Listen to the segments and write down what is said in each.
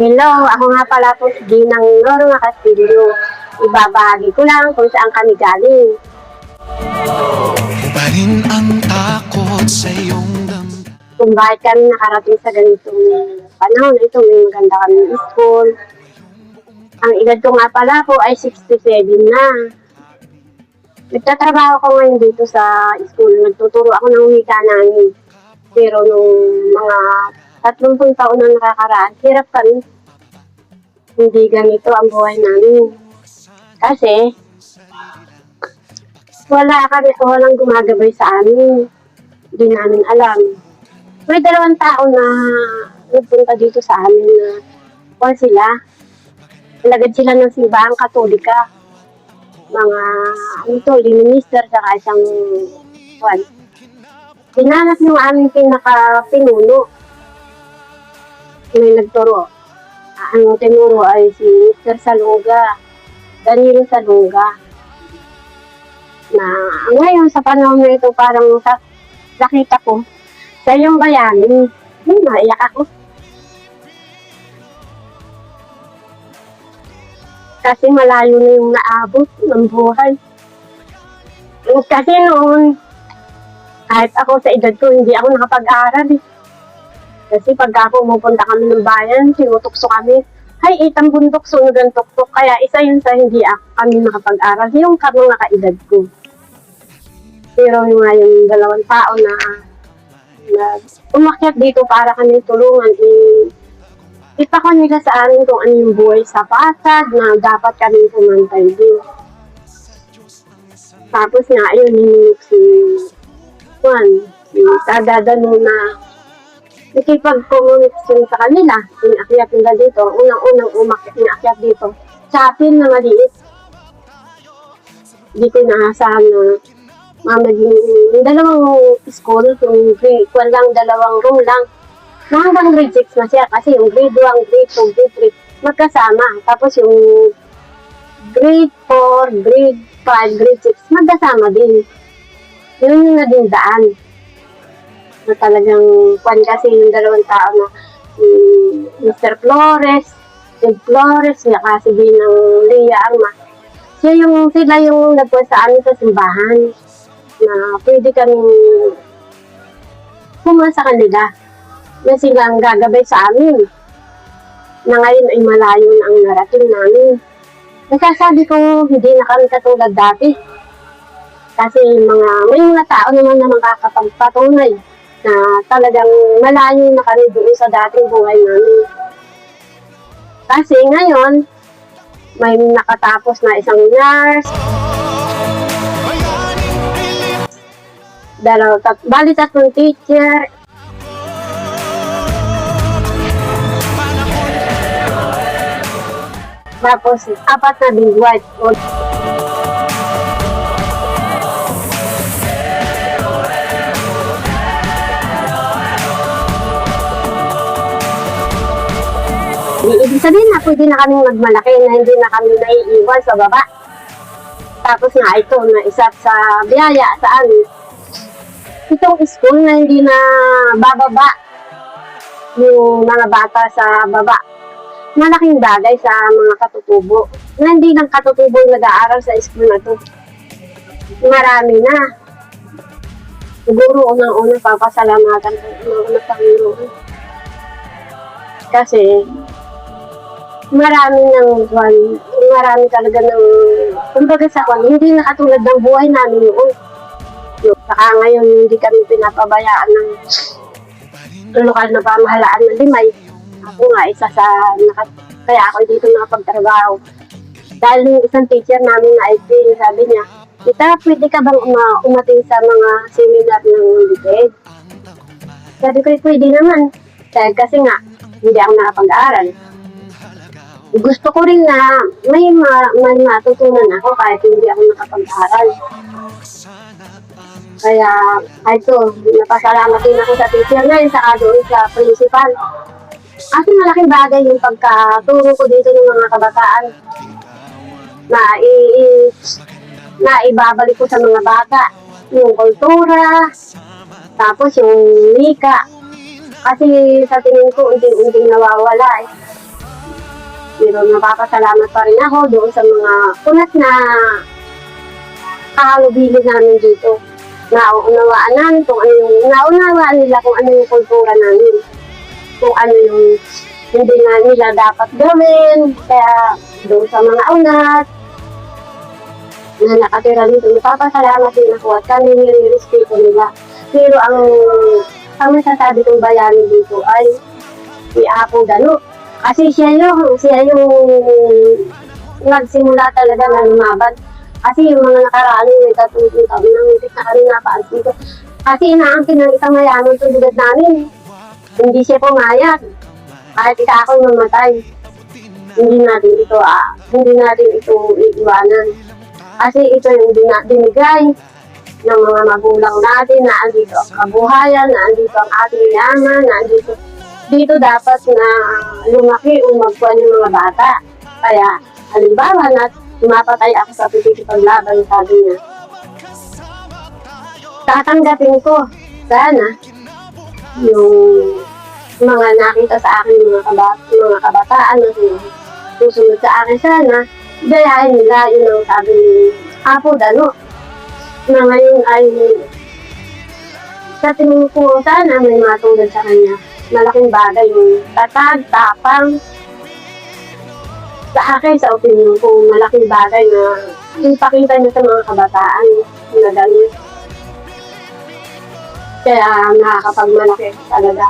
Hello, ako nga pala po si Ginang Norma Castillo. Ibabahagi ko lang kung saan kami galing. Rin ang takot sa iyong damdamin Kung bakit kami nakarating sa ganitong panahon na ito, may maganda kami school. Ang edad ko nga pala po ay 67 na. Nagtatrabaho ko ngayon dito sa school. Nagtuturo ako ng wika namin. Pero nung mga 30 taon na nakakaraan, hirap kami. Hindi ganito ang buhay namin. Kasi, wala kami, walang gumagabay sa amin. Hindi namin alam. May dalawang tao na nagpunta dito sa amin na kung sila, alagad sila ng simbahang katolika. Mga, ano to, minister, saka isang, kwan. Dinanap yung aming pinaka-pinuno. May nagturo. Ah, Ang tinuro ay si Mr. Salunga. Danilo Salunga. Na ngayon sa panahon na ito parang sa, nakita ko sa iyong bayani. Hmm, naiyak ako. Kasi malayo na yung naabot ng buhay. Kasi noon, kahit ako sa edad ko, hindi ako nakapag-aral eh. Kasi pag ako pumunta kami ng bayan, tinutukso kami, hay, itang bundok, sunod ang tuktok. Kaya isa yun sa hindi kami nakapag-aral. Yung ka- mga kaedad ko. Pero yung nga yung dalawang tao na, na umakyat dito para kami tulungan, eh, ipako nila sa amin kung ano yung buhay sa pasad na dapat kami pumantay din. Tapos nga, ayun, yung si Juan, si Sadadano na nakipag-communication sa kanila. Inakyat nila dito. Unang-unang umakyat, inakyat dito. Chapin na maliit. Hindi ko inaasahan na mamaging yung dalawang school, yung grade, kwan lang, dalawang room lang. Na hanggang grade 6 na siya kasi yung grade 1, grade 2, grade 3 magkasama. Tapos yung grade 4, grade 5, grade 6 magkasama din. Yun yung naging daan na talagang kwan kasi yung dalawang tao na si Mr. Flores, si Flores, saka si Ginang Leia Arma. Siya yung, sila yung nagkuha sa amin sa simbahan na pwede kaming pumunta sa kanila na sila ang gagabay sa amin na ngayon ay malayo na ang narating namin. Nagsasabi ko, hindi na kami katulad dati. Kasi mga, may mga tao naman na makakapagpatunay na talagang malayo na kami doon sa dating buhay namin. Kasi ngayon, may nakatapos na isang nurse, dalaw, tat, bali tatlong teacher, tapos apat na midwife. O, ibig sabihin na pwede na kaming magmalaki na hindi na kami naiiwan sa baba. Tapos nga ito na isa sa biyaya sa amin. Itong school na hindi na bababa yung mga bata sa baba. Malaking bagay sa mga katutubo. Na hindi lang katutubo nag-aaral sa school na to. Marami na. Siguro unang-una papasalamatan ko ng Panginoon. Kasi marami ng kwan, marami talaga ng, kumbaga sa kwan, hindi na katulad ng buhay namin noon. Saka ngayon, hindi kami pinapabayaan ng lokal na pamahalaan ng limay. Ako nga, isa sa, naka, kaya ako dito nakapagtrabaho. Dahil yung isang teacher namin na IP, sabi niya, Tita, pwede ka bang uma, umating sa mga seminar ng DepEd? Sabi ko, pwede naman. Dahil kasi nga, hindi ako nakapag-aaral gusto ko rin na may, ma may matutunan ako kahit hindi ako nakapag-aral. Kaya, ito, napasalamat din ako sa teacher na yun, saka doon sa principal. Kasi malaking bagay yung pagkaturo ko dito ng mga kabataan na i, i na ibabalik ko sa mga bata yung kultura, tapos yung lika. Kasi sa tingin ko, unting-unting nawawala eh Pero napapasalamat pa rin ako doon sa mga kunat na kahalubili namin dito. Nauunawaan namin kung ano yung, naunawaan nila kung ano yung kultura namin. Kung ano yung hindi nga nila dapat gawin. Kaya doon sa mga unat, na nakatira dito, napapasalamat din ako at kami nire-respeto nila. Pero ang ang masasabi kong bayani dito ay si Apo Dano. Kasi siya yung, siya yung nagsimula talaga na lumaban. Kasi yung mga nakaraan may tatutong taon na hindi na kami dito. Kasi inaangkin ng isang mayaman tulad namin. Hindi siya pumayag. Kahit isa ako mamatay. Hindi natin ito, ah, hindi natin ito iiwanan. Kasi ito yung binigay ng mga magulang natin na andito ang kabuhayan, na andito ang ating yaman, na andito dito dapat na lumaki o magkuhan yung mga bata. Kaya, halimbawa na mapatay ako sa paglaban, sabi niya. Tatanggapin ko, sana, yung mga nakita sa akin mga, kabat mga kabataan na susunod sa akin sana, gayahin nila yun ang sabi ni Apo Dano na ngayon ay sa tingin ko sana may matulad sa kanya. Malaking bagay yung tatag, tapang. Sa akin, sa opinion ko, malaking bagay na ipakita niya sa mga kabataan na ganun. Kaya nakakapagmalaki talaga.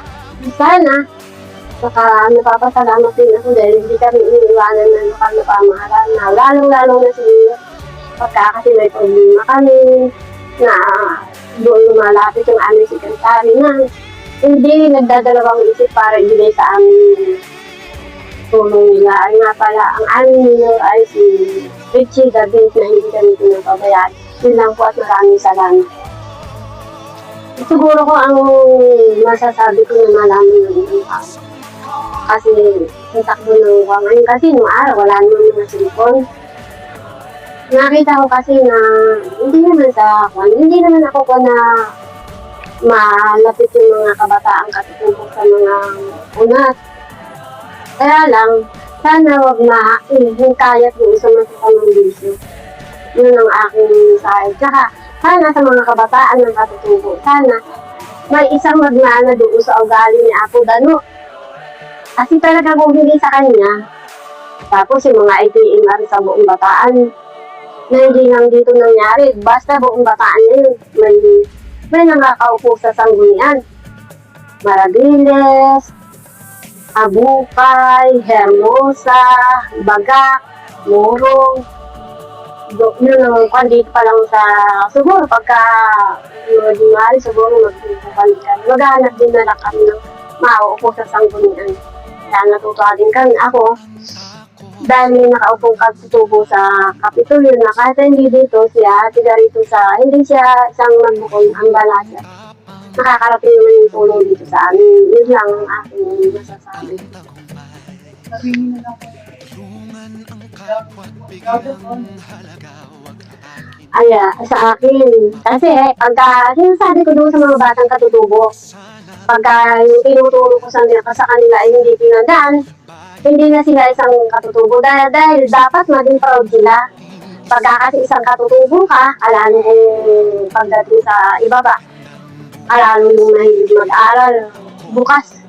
Sana, Saka napapasalamat din ako dahil hindi kami iniiwanan ng lokal na pamahalaan na lalong-lalo na si pagka kasi may problema kami na doon lumalapit yung aming sekretary na hindi nagdadalawang isip para ibigay sa amin tulong nila. Ay nga pala, ang aming nilo ay si Richie David na hindi kami pinapabayaan. Yun lang po at maraming salamat. Siguro ko ang masasabi ko na malaman ng ibang kasi yung takbo ng ngayon kasi nung araw wala naman mga cellphone. Nakita ko kasi na hindi naman sa kwan, hindi naman ako ko na malapit yung mga kabataang katutubok sa mga unat. Kaya lang, sana wag na hintayat yung isang masukamang bisyo. Yun ang aking side. Tsaka, sana sa mga kabataan ng katutubo, sana may isang magmana doon sa ugali ni Apo Dano. Kasi talaga kung hindi sa kanya, tapos yung mga IPMR sa buong bataan, na hindi lang dito nangyari, basta buong bataan yun, may, may nakakaupo sa sanggunian. Marabiles, Abukay, Hermosa, Bagak, Morong, do, yun ang kwan dito pa lang sa, siguro pagka mga January, siguro magpupukan ka. Maghanap din na lang kami ng mauupo sa sanggunian. Kaya natutuwa din kami. Ako, dahil nakaupong katutubo sa Kapitolyo na kahit hindi dito siya, tiga rito sa, hindi siya isang magbukong ang bala siya. Nakakarating naman yung tulong dito sa amin. Yun lang ang aking masasabi. Ay, ah, sa akin. Kasi pagka, sinasabi ko doon sa mga batang katutubo, pagka yung tinuturo ko sa, sa kanila ay hindi pinandaan, hindi na sila isang katutubo. Dahil, dahil dapat maging proud sila. Pagka kasi isang katutubo ka, alam mo pagdating sa ibaba, alam mo yung mahilig mag-aral. Bukas,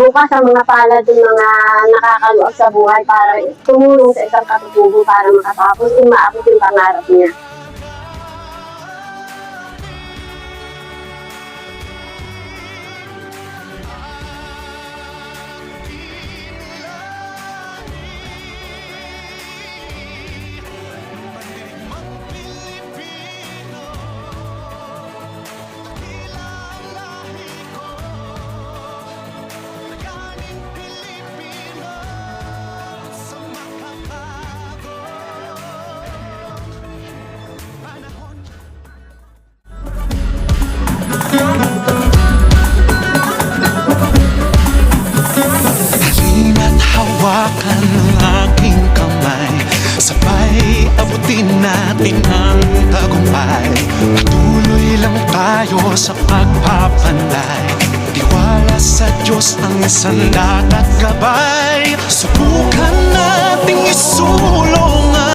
bukas ang mga palad ng mga nakakaluwag sa buhay para tumulong sa isang katutubo para makatapos kung maabot yung pangarap niya. Sa pagpapanday. Tiwala sa Diyos ang sandat at gabay. Subukan na sulong